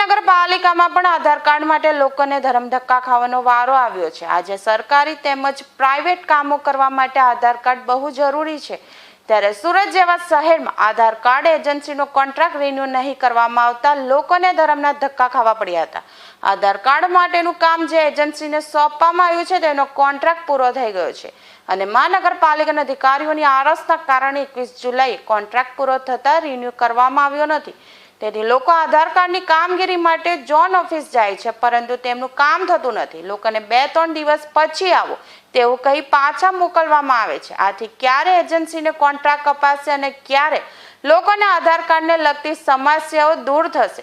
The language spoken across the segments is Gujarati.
નગરપાલિકામાં પણ આધાર કાર્ડ માટે લોકોને ધરમધક્કા ખાવાનો વારો આવ્યો છે. આજે સરકારી તેમજ પ્રાઇવેટ કામો કરવા માટે આધાર કાર્ડ બહુ જરૂરી છે. ત્યારે સુરત જેવા શહેરમાં આધાર કાર્ડ એજન્સીનો કોન્ટ્રાક્ટ રિન્યુ નહીં કરવામાં આવતા લોકોને ધરમના ધક્કા ખાવા પડ્યા હતા. આધાર કાર્ડ માટેનું કામ જે એજન્સીને સોંપવામાં આવ્યું છે, તેનો કોન્ટ્રાક્ટ પૂરો થઈ ગયો છે. અને મહાનગરપાલિકાના અધિકારીઓની આરસના કારણે એકવીસ જુલાઈએ કોન્ટ્રાક્ટ પૂરો થતાં રિન્યુ કરવામાં આવ્યો નથી. તેથી લોકો આધાર કાર્ડની કામગીરી માટે જોન ઓફિસ જાય છે, પરંતુ તેમનું કામ થતું નથી. લોકોને બે ત્રણ દિવસ પછી આવો, તેવું કહી પાછા મોકલવામાં આવે છે. આથી ક્યારે એજન્સીને કોન્ટ્રાક્ટ અપાશે અને ક્યારે લોકોને આધાર કાર્ડને લગતી સમસ્યાઓ દૂર થશે.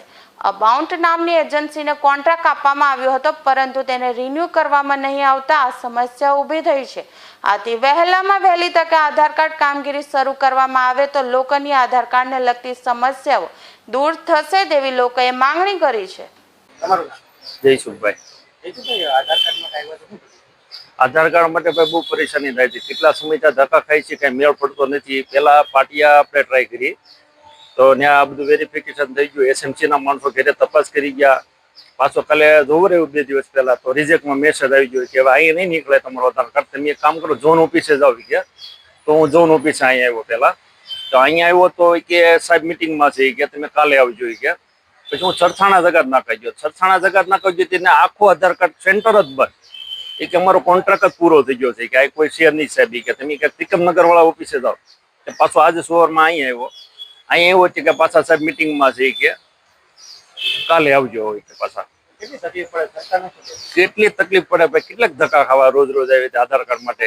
અબાઉન્ટ નામની એજન્સીને કોન્ટ્રાક્ટ આપવામાં આવ્યો હતો પરંતુ તેને રિન્યૂ કરવામાં નહીં આવતા આ સમસ્યા ઊભી થઈ છે. આથી વહેલામાં વહેલી તકે આધાર કાર્ડ કામગીરી શરૂ કરવામાં આવે તો લોકોની આધાર કાર્ડને લગતી સમસ્યાઓ દૂર થશે તેવી લોકોએ માંગણી કરી છે. તમારું જયસુખભાઈ જયસુભાઈ આધાર કાર્ડ માટે ભાઈ બહુ પરેશાની થાય છે. કેટલા સમય ત્યાં ધક્કા ખાય છે કઈ મેળ પડતો નથી. પહેલાં પાટિયા આપણે ટ્રાય કરી તો ત્યાં બધું વેરિફિકેશન થઈ ગયું. એસએમસી ના માણસો ઘરે તપાસ કરી ગયા. પાછો કાલે જોવું રહ્યું બે દિવસ પહેલા. તો રિજેક્ટમાં મેસેજ આવી ગયો કે હવે અહીંયા નહીં નીકળે તમારો આધાર કાર્ડ. તમે કામ કરો ઝોન ઓફિસે જ આવી ગયા. તો હું ઝોન ઓફિસે અહીંયા આવ્યો પહેલા. તો અહીંયા આવ્યો તો કે સાહેબ મિટિંગમાં છે. કે તમે કાલે આવજો કે. પછી હું સરથાણા જગત નાખી ગયો. સરથાણા જગત નાખી ગયો તેને આખું આધાર કાર્ડ સેન્ટર જ બંધ. એ કે અમારો કોન્ટ્રાક્ટ જ પૂરો થઈ ગયો છે કે આ કોઈ શેર નહીં સાહેબ કે તમે કે ત્રિકમનગર વાળા ઓફિસે જાઓ. કે પાછો આજે સવારમાં અહીંયા આવ્યો. અહીંયા આવ્યો છે કે પાછા સાહેબ મિટિંગમાં છે કે કાલે આવજો હોય કે પાછા. કેટલી તકલીફ પડે? કેટલી તકલીફ પડે કેટલાક ધક્કા ખાવા રોજ રોજ આવી આધાર કાર્ડ માટે.